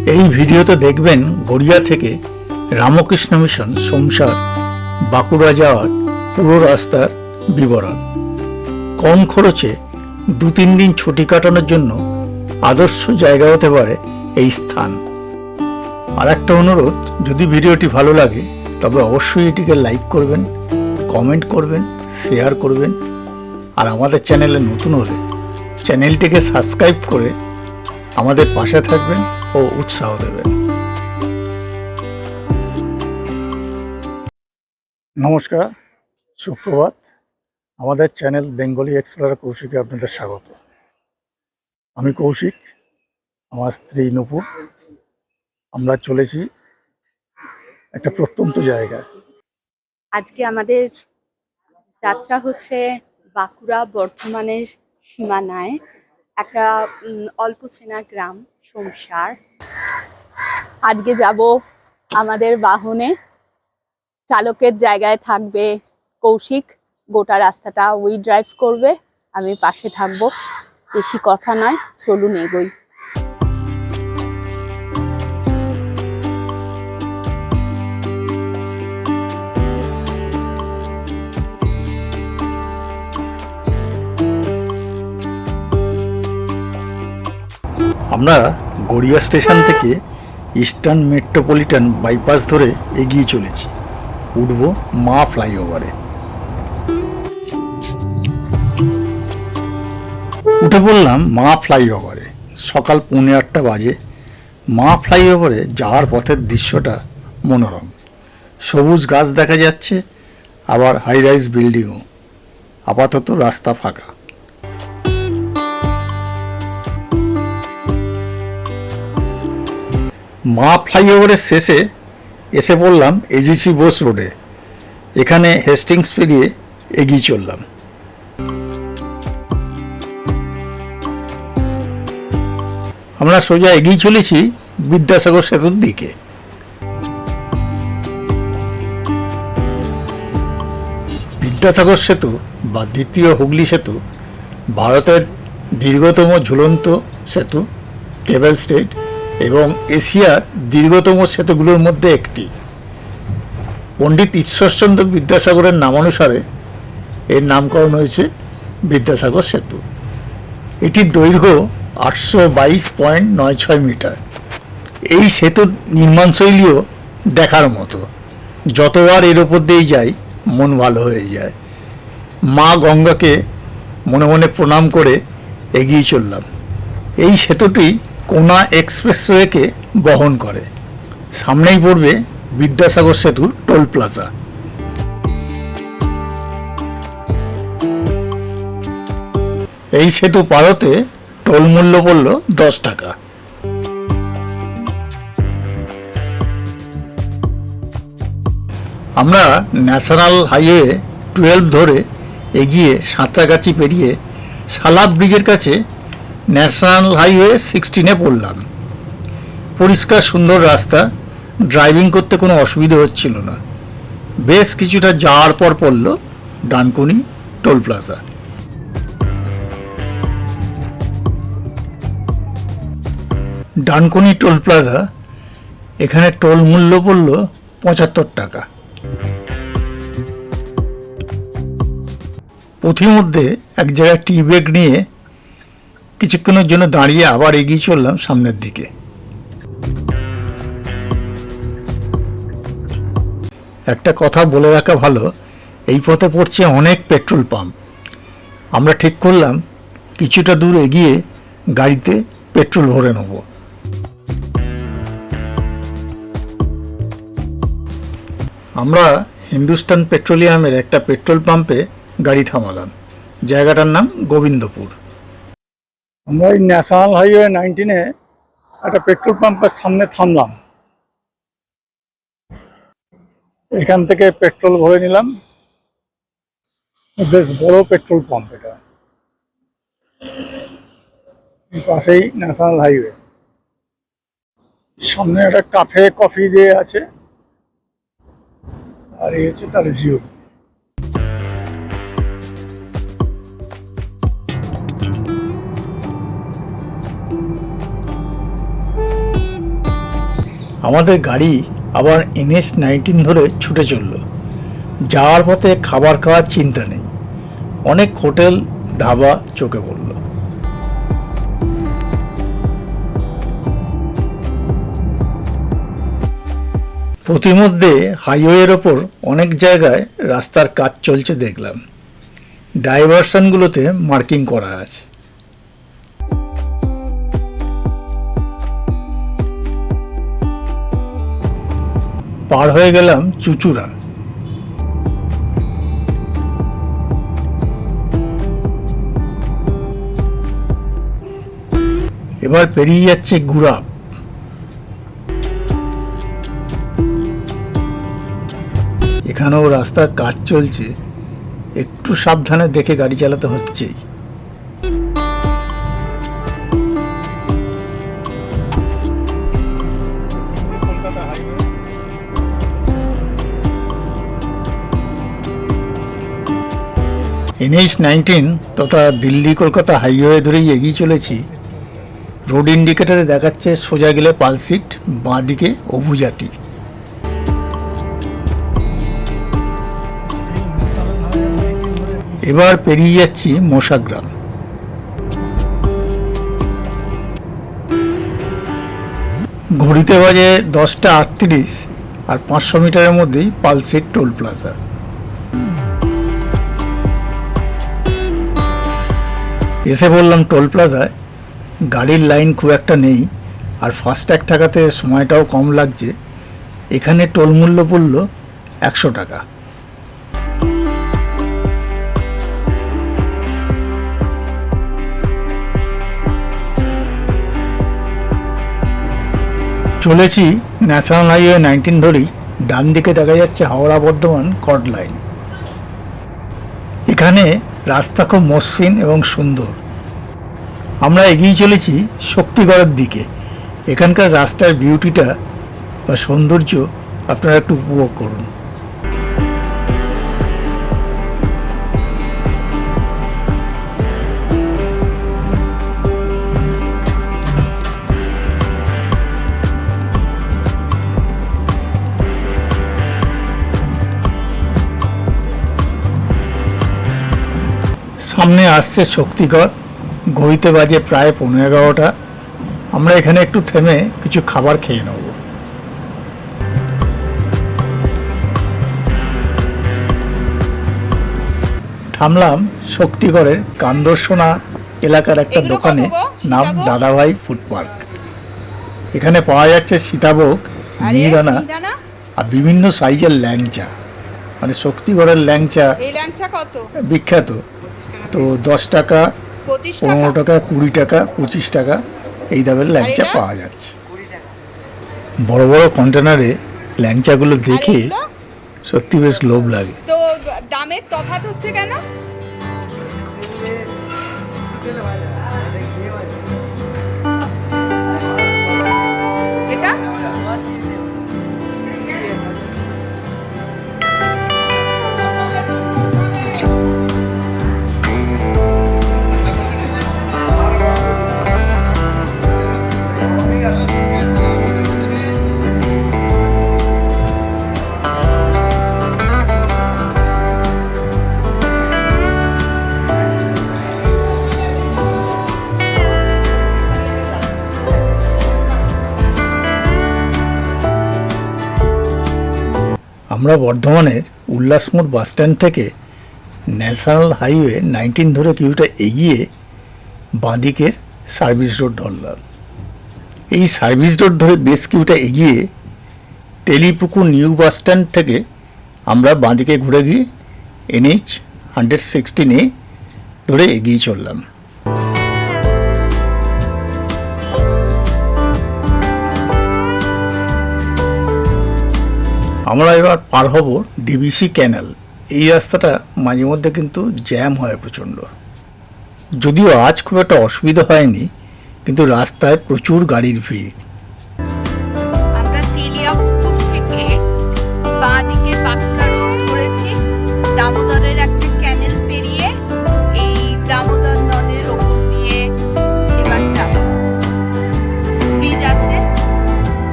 এই ভিডিওতে দেখবেন গড়িয়া থেকে রামকৃষ্ণ মিশন সংসার বাঁকুড়া যাওয়ার পুরো রাস্তার বিবরণ। কম খরচে দু তিন দিন ছুটি কাটানোর জন্য আদর্শ জায়গা হতে পারে এই স্থান। আর একটা অনুরোধ, যদি ভিডিওটি ভালো লাগে, তবে অবশ্যই এটিকে লাইক করবেন, কমেন্ট করবেন, শেয়ার করবেন, আর আমাদের চ্যানেলে নতুন হলে চ্যানেলটিকে সাবস্ক্রাইব করে আমাদের পাশে থাকবেন। ও উৎসাহ দেবেন নমস্কার সুপ্রভাত। আমাদের চ্যানেল বেঙ্গলি এক্সপ্লোরার কৌশিকে আপনাদের স্বাগত। আমি কৌশিক আমার স্ত্রী নূপুর আমরা চলেছি একটা প্রত্যন্ত জায়গায়। আজকে আমাদের যাত্রা হচ্ছে বাঁকুড়া বর্ধমানের সীমানায়। একটা অল্প চেনা গ্রাম সংসার আজকে যাব আমাদের বাহনে। চালকের জায়গায় থাকবে কৌশিক। গোটা রাস্তাটা উই ড্রাইভ করবে। আমি পাশে থাকব। বেশি কথা নয়, চলুন এগোই। আমরা গড়িয়া স্টেশন থেকে ইস্টার্ন মেট্রোপলিটন বাইপাস ধরে এগিয়ে চলেছি। উঠব মা ফ্লাইওভারে। উঠে পড়লাম মা ফ্লাইওভারে। সকাল পৌনে আটটা বাজে। মা ফ্লাইওভারে যাওয়ার পথের দৃশ্যটা মনোরম। সবুজ গাছ দেখা যাচ্ছে আবার হাই রাইজ বিল্ডিংও আপাতত রাস্তা ফাঁকা। মা ফ্লাইওভারের শেষে এসে পড়লাম এজিসি বোস রোডে। এখানে হেস্টিংস পেরিয়ে এগিয়ে চললাম। আমরা সোজা এগিয়ে চলেছি বিদ্যাসাগর সেতুর দিকে। বিদ্যাসাগর সেতু বা দ্বিতীয় হুগলি সেতু ভারতের দীর্ঘতম ঝুলন্ত সেতু, কেবল স্টেট। এশিয়ার দীর্ঘতম সেতুগুলোর মধ্যে একটি। পণ্ডিত ঈশ্বরচন্দ্র বিদ্যাসাগরের নামানুসারে এর নামকরণ হয়েছে বিদ্যাসাগর সেতু। এটির দৈর্ঘ্য আটশো বাইশ পয়েন্ট নয় ছয় মিটার। এই সেতুর নির্মাণশৈলীও দেখার মতো। যতবার এর ওপর দিয়েই যাই, মন ভালো হয়ে যায়। মা গঙ্গাকে মনে মনে প্রণাম করে এগিয়ে চললাম। এই সেতুটি কোনা এক্সপ্রেসওয়েকে বহন করে। সামনেই পড়বে বিদ্যাসাগর সেতু টোল প্লাজা। এই সেতু পারতে টোল মূল্য পড়ল দশ টাকা। আমরা ন্যাশনাল হাইওয়ে টুয়েলভ ধরে এগিয়ে সাঁতরাগাছি পেরিয়ে সালাব ব্রিজের কাছে ন্যাশনাল হাইওয়ে সিক্সটিনে পড়লাম। পরিষ্কার, সুন্দর রাস্তা। ড্রাইভিং করতে কোনো অসুবিধা হচ্ছিল না। বেশ কিছুটা যাওয়ার পর পড়ল Dankuni toll plaza. Dankuni toll plaza, এখানে টোল মূল্য পড়ল পঁচাত্তর টাকা। পথিমধ্যে এক জায়গায় টি ব্রেক নিয়ে কিছুক্ষণের জন্য দাঁড়িয়ে আবার এগিয়ে চললাম সামনের দিকে। একটা কথা বলে রাখা ভালো, এই পথে পড়ছে অনেক পেট্রোল পাম্প। আমরা ঠিক করলাম কিছুটা দূর এগিয়ে গাড়িতে পেট্রোল ভরে নেব। আমরা হিন্দুস্তান পেট্রোলিয়ামের একটা পেট্রোল পাম্পে গাড়ি থামালাম। জায়গাটার নাম গোবিন্দপুর। আমরা এই ন্যাশনাল হাইওয়ে নাইনটিনে একটা পেট্রোল পাম্পের সামনে থামলাম। এখান থেকে পেট্রোল ভরে নিলাম। বেশ বড় পেট্রোল পাম্প এটা। পাশেই ন্যাশনাল হাইওয়ে। সামনে একটা কাফে কফি দিয়ে আছে। আর এই হচ্ছে তার ভিউ আমাদের গাড়ি আবার এনএস নাইনটিন ধরে ছুটে চলল। যাওয়ার পথে খাবার খাওয়ার চিন্তা নেই। অনেক হোটেল ধাবা চোখে পড়ল। প্রতিমধ্যে হাইওয়ের ওপর অনেক জায়গায় রাস্তার কাজ চলছে দেখলাম। ডাইভারশনগুলোতে মার্কিং করা আছে। পার হয়ে গেলাম চুচুড়া। এবার পেরিয়ে যাচ্ছে গুড়াপ। এখানেও রাস্তার কাজ চলছে। একটু সাবধানে দেখে গাড়ি চালাতে হচ্ছেই। এনএইচ নাইনটিন তথা দিল্লি, কলকাতা হাইওয়ে ধরেই এগিয়ে চলেছি। রোড ইন্ডিকেটরে দেখাচ্ছে সোজা গেলে পালসিট বাঁ দিকে অভুজাটি এবার পেরিয়ে যাচ্ছি মশাগ্রাম। ঘড়িতে বাজে দশটা আটত্রিশ আর পাঁচশো মিটারের মধ্যেই পালসিট টোল প্লাজা। এসে বললাম, টোল প্লাজায় গাড়ির লাইন খুব একটা নেই আর ফাস্ট্যাগ থাকাতে সময়টাও কম লাগছে। এখানে টোল মূল্য পড়ল একশো টাকা। চলেছি ন্যাশনাল হাইওয়ে নাইনটিন ধরেই। ডান দিকে দেখা যাচ্ছে হাওড়া বর্ধমান কর্ড লাইন। এখানে রাস্তা খুব মসৃণ এবং সুন্দর। আমরা এগিয়ে চলেছি শক্তিগড়ের দিকে। এখানকার রাস্তার বিউটিটা বা সৌন্দর্য আপনারা একটু উপভোগ করুন। সামনে আসছে শক্তিগড়। ঘড়িতে বাজে প্রায় পনেরো এগারোটা। আমরা এখানে একটু থেমে কিছু খাবার খেয়ে নেব। থামলাম শক্তিগড়ের কান্দর্শনা এলাকার একটা দোকানে নাম দাদাভাই ফুড পার্ক। এখানে পাওয়া যাচ্ছে সীতাভোগ মিহিদানা? আর বিভিন্ন সাইজের ল্যাংচা। মানে শক্তিগড়ের ল্যাংচা এই ল্যাংচা কত? বিখ্যাত। তো দশ টাকা পনেরো টাকা কুড়ি টাকা পঁচিশ টাকা এই দামের ল্যাংচা পাওয়া যাচ্ছে। বড় বড় কন্টেনারে ল্যাংচাগুলো দেখে সত্যি বেশ লোভ লাগে। তো দামের তফাৎ হচ্ছে কেন? আমরা বর্ধমানের উল্লাসমোড় বাস স্ট্যান্ড থেকে ন্যাশনাল হাইওয়ে নাইনটিন ধরে কিছুটা এগিয়ে বাঁদিকের সার্ভিস রোড ধরলাম। এই সার্ভিস রোড ধরে বেশ কিছুটা এগিয়ে তেলিপুকুর নিউ বাস স্ট্যান্ড থেকে আমরা বাঁদিকে ঘুরে গিয়ে এনএইচ হান্ড্রেড সিক্সটিনে ধরে এগিয়ে চললাম। আমরা এবার পার হব ডিবিসি ক্যানেল এই রাস্তাটা মাঝে মধ্যে কিন্তু জ্যাম হয় প্রচণ্ড। যদিও আজ খুব একটা অসুবিধা হয়নি, কিন্তু রাস্তায় প্রচুর গাড়ির ভিড়।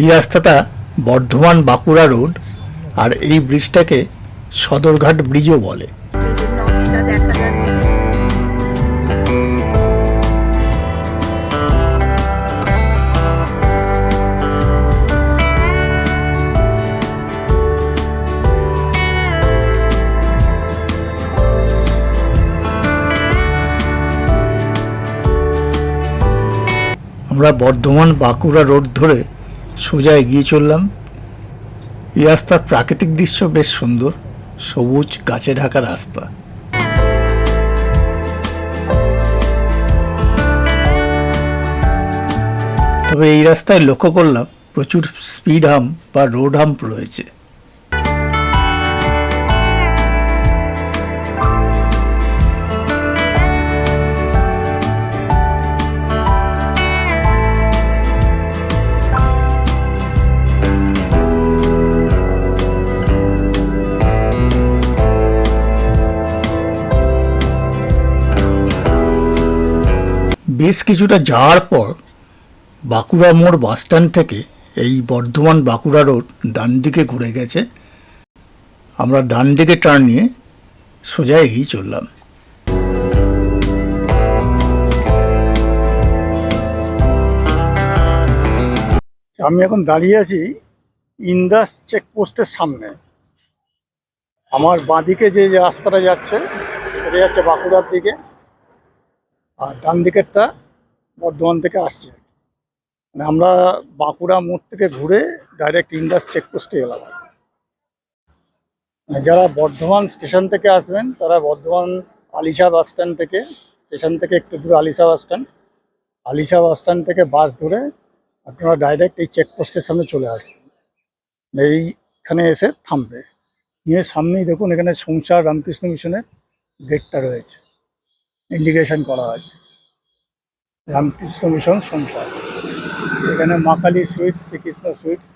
এই রাস্তাটা বর্ধমান বাঁকুড়া রোড আর এই ব্রিজটাকে সদরঘাট ব্রিজও বলে। আমরা বর্ধমান বাঁকুড়া রোড ধরে সোজা এগিয়ে চললাম। এই রাস্তার প্রাকৃতিক দৃশ্য বেশ সুন্দর, সবুজ, গাছে ঢাকা রাস্তা। তবে এই রাস্তায় লক্ষ্য করলাম প্রচুর স্পিড হাম্প বা রোড হাম্প রয়েছে। বেশ কিছুটা যাওয়ার পর বাঁকুড়া মোড় বাসস্ট্যান্ড থেকে এই বর্ধমান বাঁকুড়া রোড ডান দিকে ঘুরে গেছে। আমরা ডান দিকে টার্ন নিয়ে সোজা এগিয়ে চললাম। আমি এখন দাঁড়িয়ে আছি ইন্দাস চেকপোস্টের সামনে। আমার বাঁদিকে যে রাস্তাটা যাচ্ছে, সেটা যাচ্ছে বাঁকুড়ার দিকে। আর ডান দিকেরটা বর্ধমান থেকে আসছে। মানে আমরা বাঁকুড়া মোড় থেকে ঘুরে ডাইরেক্ট ইন্ডাস চেকপোস্টে এলাম। মানে যারা বর্ধমান স্টেশন থেকে আসবেন, তারা বর্ধমান আলিশা বাস স্ট্যান্ড থেকে স্টেশন থেকে একটু দূরে Alisha bus stand Alisha bus stand থেকে বাস ধরে আপনারা ডাইরেক্ট এই চেকপোস্টের সামনে চলে আসবেন। এইখানে এসে থামবে। নিয়ে সামনেই দেখুন, এখানে সংসার রামকৃষ্ণ মিশনের গেটটা রয়েছে। ইন্ডিকেশন করা আছে রামকৃষ্ণ মিশন সংসার। এখানে মাকালি সুইটস শ্রীকৃষ্ণ সুইটস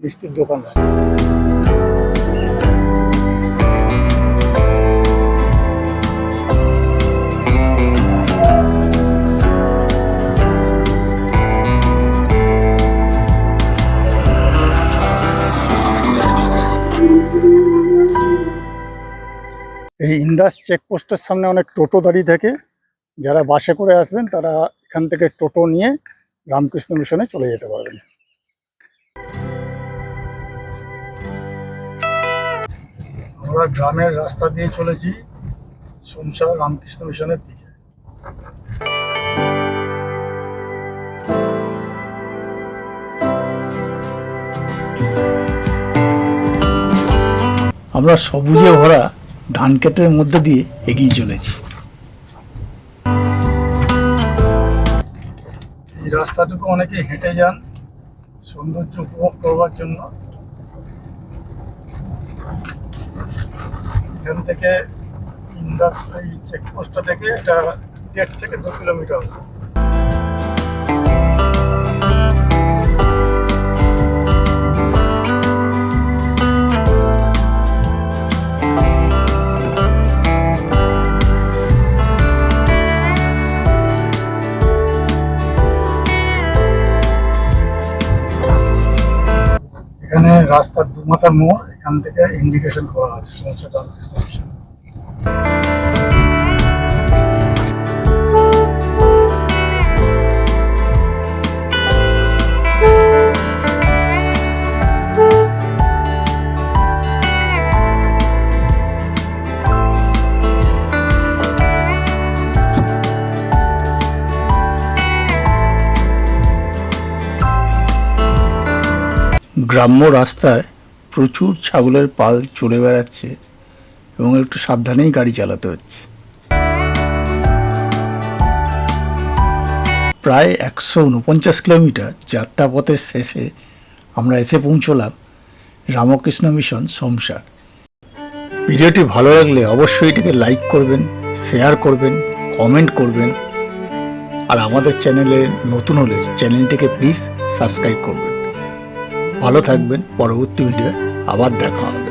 মিষ্টির দোকান আছে। এই ইন্দাস চেকপোস্টের সামনে অনেক টোটো দাঁড়িয়ে থাকে। যারা বাসে করে আসবেন, তারা এখান থেকে টোটো নিয়ে রামকৃষ্ণ মিশনে চলে যেতে পারবেন। আমরা গ্রামের রাস্তা দিয়ে চলেছি সংসার রামকৃষ্ণ মিশনের দিকে। আমরা সবুজে ভরা ধান ক্ষেতের মধ্যে দিয়ে এগিয়ে চলেছি। এই রাস্তাটুকু অনেকে হেঁটে যান, সৌন্দর্য উপভোগ করবার জন্য। এখান থেকে ইন্দাস, এই চেকপোস্টটা থেকে এটা দেড় থেকে দু কিলোমিটার। রাস্তার দুমাথা মোড় এখান থেকে ইন্ডিকেশন করা আছে সমস্ত গ্রাম্য রাস্তায় প্রচুর ছাগলের পাল চড়ে বেড়াচ্ছে এবং একটু সাবধানেই গাড়ি চালাতে হচ্ছে। প্রায় একশো উনপঞ্চাশ কিলোমিটার যাত্রাপথের শেষে আমরা এসে পৌঁছলাম রামকৃষ্ণ মিশন সোমসার। ভিডিওটি ভালো লাগলে অবশ্যই এটিকে লাইক করবেন, শেয়ার করবেন, কমেন্ট করবেন, আর আমাদের চ্যানেলে নতুন হলে চ্যানেলটিকে প্লিজ সাবস্ক্রাইব করবেন। ভালো থাকবেন পরবর্তী ভিডিও আবার দেখা হবে।